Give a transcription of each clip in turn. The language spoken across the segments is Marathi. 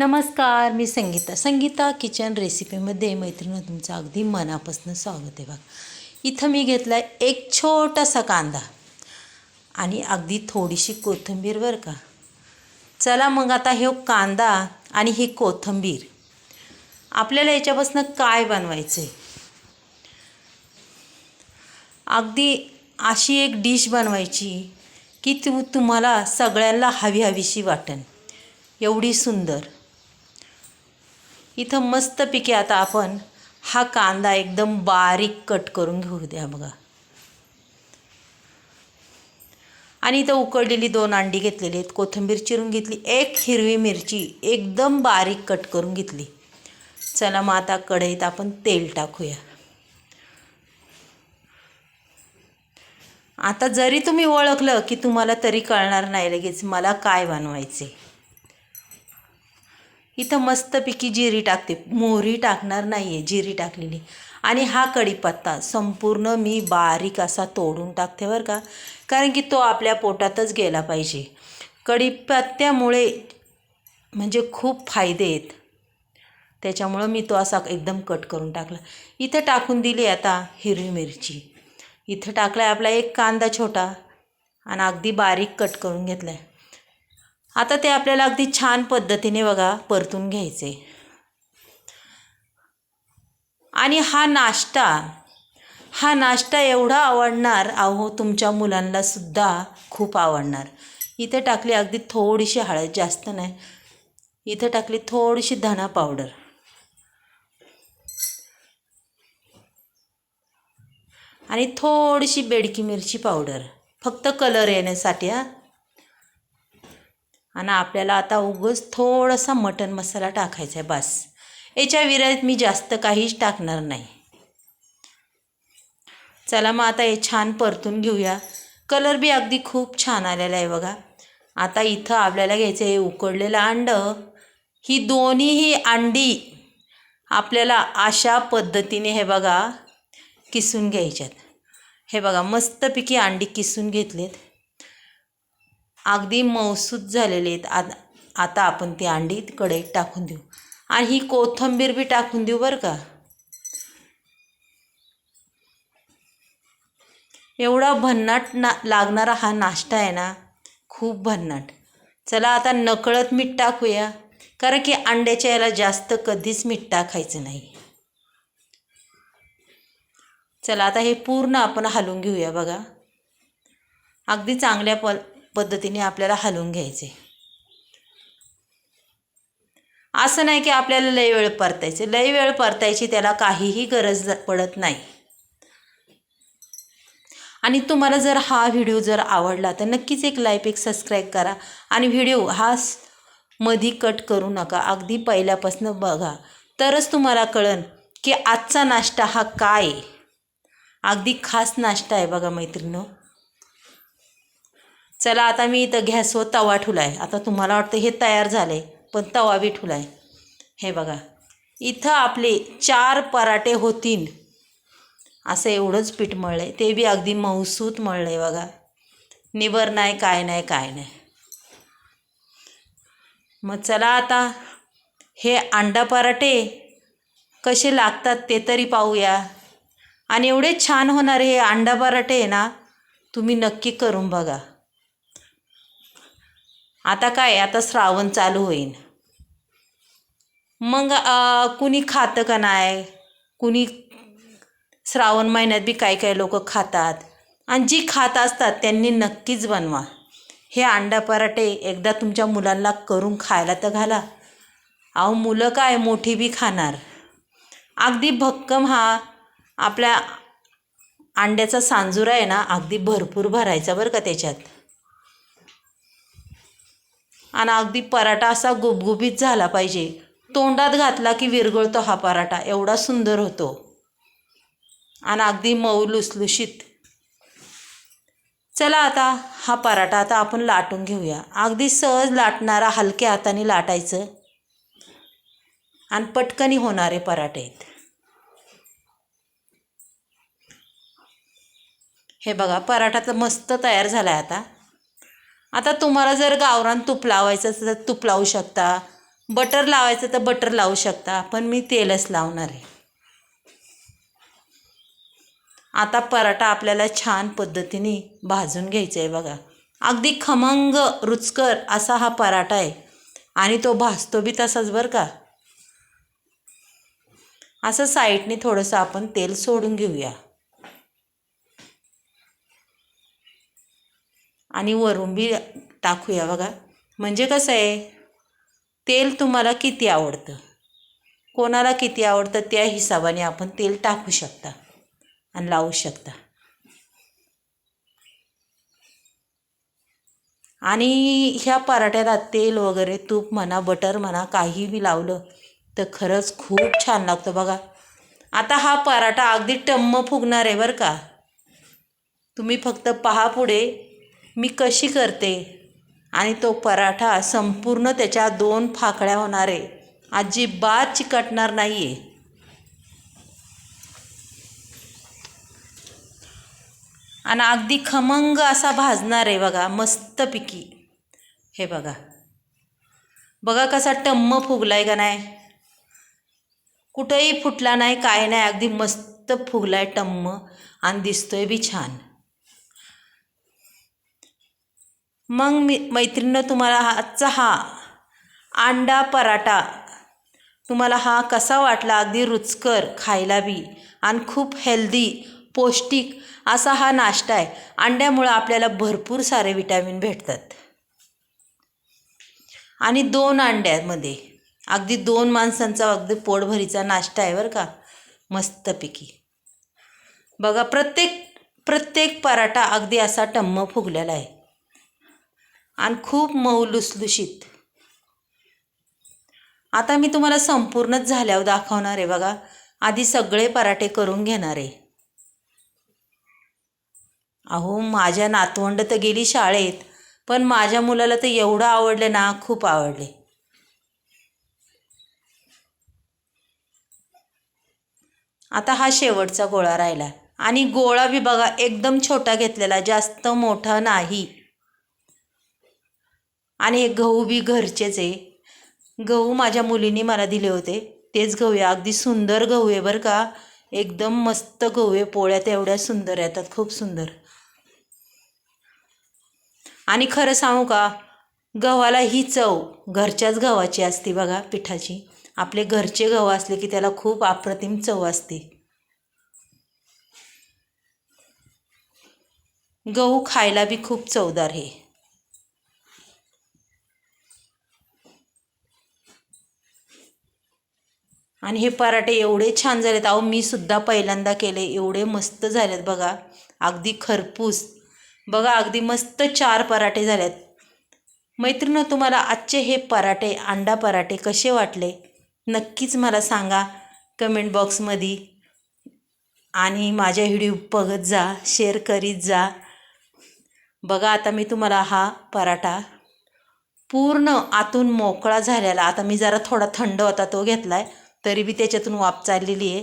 नमस्कार मी संगीता. संगीता किचन रेसिपीमध्ये मैत्रिणी तुमचं अगदी मनापासून स्वागत आहे बघा. इथं मी घेतला आहे एक छोटासा कांदा आणि अगदी थोडीशी कोथिंबीर बरं का. चला मग आता हे कांदा आणि ही कोथिंबीर. आपल्याला याच्यापासून काय बनवायचं आहे अगदी अशी एक डिश बनवायची की तू तुम्हाला सगळ्यांना हवी हवीशी वाटण एवढी सुंदर. इथं मस्तपैकी आता आपण हा कांदा एकदम बारीक कट करून घेऊ द्या बघा. आणि इथं उकडलेली दोन अंडी घेतलेली आहेत. कोथिंबीर चिरून घेतली एक हिरवी मिरची एकदम बारीक कट करून घेतली. चला मग आता कढईत आपण तेल टाकूया. आता जरी तुम्ही ओळखलं की तुम्हाला तरी कळणार नाही लगेच मला काय बनवायचे इथं मस्तपैकी जिरी टाकते. मोहरी टाकणार नाही आहे जिरी टाकलेली. आणि हा कढीपत्ता संपूर्ण मी बारीक असा तोडून टाकते बरं का. कारण की तो आपल्या पोटातच गेला पाहिजे. कढीपत्त्यामुळे म्हणजे खूप फायदे आहेत. त्याच्यामुळं मी तो असा एकदम कट करून टाकला. इथं टाकून दिली आता हिरवी मिरची. इथं टाकला आहे आपला एक कांदा छोटा. आणि अगदी बारीक कट करून घेतला आहे आता ते आपल्याला अगदी छान पद्धतीने बघा परतून घ्यायचे. आणि हा नाश्ता हा नाश्ता एवढा आवडणार अहो तुमच्या मुलांना सुद्धा खूप आवडणार. इथं टाकली अगदी थोडीशी हळद जास्त नाही. इथं टाकली थोडीशी धणा पावडर. आणि थोडीशी बेडकी मिरची पावडर. फक्त कलर येण्यासाठी हा. आणि आपल्याला आता उगंच थोडासा मटन मसाला टाकायचा आहे बस. याच्या विरायत मी जास्त काहीच टाकणार नाही. चला मग आता हे छान परतून घेऊया. कलर बी अगदी खूप छान आलेला आहे बघा. आता इथं आपल्याला घ्यायचं आहे उकडलेलं अंडं. ही दोन्हीही अंडी आपल्याला अशा पद्धतीने हे बघा किसून घ्यायच्यात. हे बघा मस्तपैकी अंडी किसून घेतलेत. अगदी मौसूद झालेले आहेत. आ आता आपण ती अंडी कढईत टाकून देऊ. आणि ही कोथिंबीर बी टाकून देऊ बरं का. एवढा भन्नाट ना लागणारा हा नाश्ता आहे ना खूप भन्नाट. चला आता नकळत मीठ टाकूया कारण की अंड्याच्या याला जास्त कधीच मीठ टाकायचं नाही. चला आता हे पूर्ण आपण हलवून घेऊया बघा. अगदी चांगल्या प पद्धतीने आपल्याला हलवून घ्यायचे. असं नाही की आपल्याला लय वेळ परतायचे. लय वेळ परतायची त्याला काहीही गरज पडत नाही. आणि तुम्हाला जर हा व्हिडिओ जर आवडला तर नक्कीच एक लाईक एक सबस्क्राईब करा. आणि व्हिडिओ हा मधी कट करू नका. अगदी पहिल्यापासून बघा. तरच तुम्हाला कळन की आजचा नाश्ता हा काय अगदी खास नाश्ता आहे बघा मैत्रिणी चला आता मी इथं गॅसवर तवा ठुला आहे आता तुम्हाला वाटतं हे तयार झालं आहे पण तवा बी ठुला आहे हे बघा इथं आपले चार पराठे होतील. असं एवढंच पीठ मळलं आहे ते बी अगदी मऊसूत मळलं आहे बघा. निबर नाही काय नाही काय नाही. मग चला आता हे अंडा पराठे कसे लागतात ते तरी पाहूया. आणि एवढे छान होणारे हे अंडा पराठे आहे ना तुम्ही नक्की करून बघा. आता काय आता श्रावण चालू होईल मग कुणी खातं का नाही? कुणी श्रावण महिन्यात बी काही काही लोक खातात? आणि जी खात असतात त्यांनी नक्कीच बनवा. हे अंडा पराठे एकदा तुमच्या मुलांना करून खायला तर घाला. अहो मुलं काय मोठी बी खाणार? अगदी भक्कम हा आपल्या अंड्याचा सांजुरा आहे ना अगदी भरपूर भरायचा बरं का त्याच्यात. आणि अगदी पराठा असा गुबगुबीत झाला पाहिजे. तोंडात घातला की विरघळतो हा पराठा. एवढा सुंदर होतो. आणि अगदी मऊ लुसलुशीत. चला आता हा पराठा आता आपण लाटून घेऊया. अगदी सहज लाटणारा हलक्या हाताने लाटायचं. आणि पटकनी होणारे पराठे आहेत. हे बघा पराठा तर मस्त तयार झाला आहे आता. आता तुम्हाला जर गावरान तूप लावायचं असेल तर तूप लावू शकता. बटर लावायचं तर बटर लावू शकता. पण मी तेलच लावणार आहे. आता पराठा आपल्याला छान पद्धतीने भाजून घ्यायचा आहे बघा. अगदी खमंग रुचकर असा हा पराठा आहे. आणि तो भाजतो बी तसाच बरं का. असं साईडने थोडंसं आपण तेल सोडून घेऊया. आणि वरून बी टाकूया बघा. म्हणजे कसं आहे तेल तुम्हाला किती आवडतं? कोणाला किती आवडतं त्या हिशोबाने आपण तेल टाकू शकता आणि लावू शकता. आणि ह्या पराठ्याला तेल वगैरे तूप म्हणा बटर म्हणा काही बी लावलं तर खरंच खूप छान लागतं बघा. आता हा पराठा अगदी टम्म फुगणार आहे बरं का. तुम्ही फक्त पहा पुढे. मी कशी करते? आणि तो पराठा संपूर्ण त्याच्या दोन फाकड्या होणार. आहे अजिबात चिकटणार नाही आहे आणि अगदी खमंग असा भाजणार आहे बघा मस्तपैकी. हे बघा. बघा कसा टम्म फुगलाय का नाही? कुठंही फुटला नाही काय नाही अगदी मस्त फुगलाय टम्म. आणि दिसतोय बी छान. मग मी मैत्रिणीनं तुम्हाला आजचा हा अंडा पराठा तुम्हाला हा कसा वाटला? अगदी रुचकर खायला बी. आणि खूप हेल्दी पौष्टिक असा हा नाश्ता आहे. अंड्यामुळं आपल्याला भरपूर सारे विटॅमिन भेटतात. आणि दोन अंड्यामध्ये अगदी दोन माणसांचा अगदी पोटभरीचा नाश्ता आहे बरं का मस्तपैकी. बघा प्रत्येक प्रत्येक पराठा अगदी असा टम्म फुगलेला आहे. आणि खूप मऊ लुसलुशीत. आता मी तुम्हाला संपूर्णच झाल्यावर दाखवणार आहे बघा. आधी सगळे पराठे करून घेणार आहे. अहो माझ्या नातवंड तर गेली शाळेत पण माझ्या मुलाला तर एवढं आवडले ना खूप आवडले. आता हा शेवटचा गोळा राहिला. आणि गोळा बी बघा एकदम छोटा घेतलेला जास्त मोठा नाही. आणि एक गहू बी घरचेच आहे. गहू माझ्या मुलीने मला दिले होते. तेच गहू आहे. अगदी सुंदर गहू आहे बरं का. एकदम मस्त गहू आहे. पोळ्यात एवढ्या सुंदर येतात. खूप सुंदर. आणि खरं सांगू का गव्हाला ही चव घरच्याच गव्हाची असते बघा पिठाची. आपले घरचे गहू असले की त्याला खूप अप्रतिम चव असते. गहू खायला बी खूप चवदार आहे. आणि हे पराठे एवढे छान झालेत. अहो मी सुद्धा पहिल्यांदा केले. एवढे मस्त झालेत बघा. अगदी खरपूस. बघा अगदी मस्त चार पराठे झालेत. मैत्रिणं तुम्हाला आजचे हे पराठे अंडा पराठे कसे वाटले? नक्कीच मला सांगा कमेंट बॉक्समध्ये. आणि माझ्या व्हिडिओ बघत जा शेअर करीत जा. बघा आता मी तुम्हाला हा पराठा पूर्ण आतून मोकळा झालेला. आता मी जरा थोडा थंड होता तो घेतला आहे तरी बी त्याच्यातून वाफ चाललेली आहे.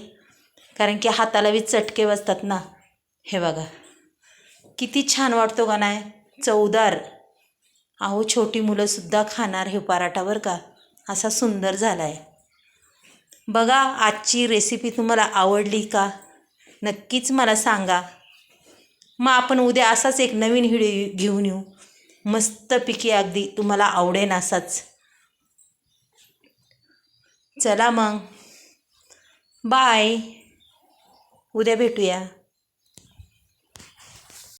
कारण की हाताला बी चटके बसतात ना. हे बघा. किती छान वाटतो का नाही? चवदार. अहो छोटी मुलंसुद्धा खाणार हे पराठा का. असा सुंदर झाला आहे बघा आजची रेसिपी तुम्हाला आवडली का? नक्कीच मला सांगा. मग आपण उद्या असाच एक नवीन व्हिडिओ घेऊन येऊ. मस्तपैकी अगदी तुम्हाला आवडेन असाच. चला मग. बाय. उद्या भेटूया.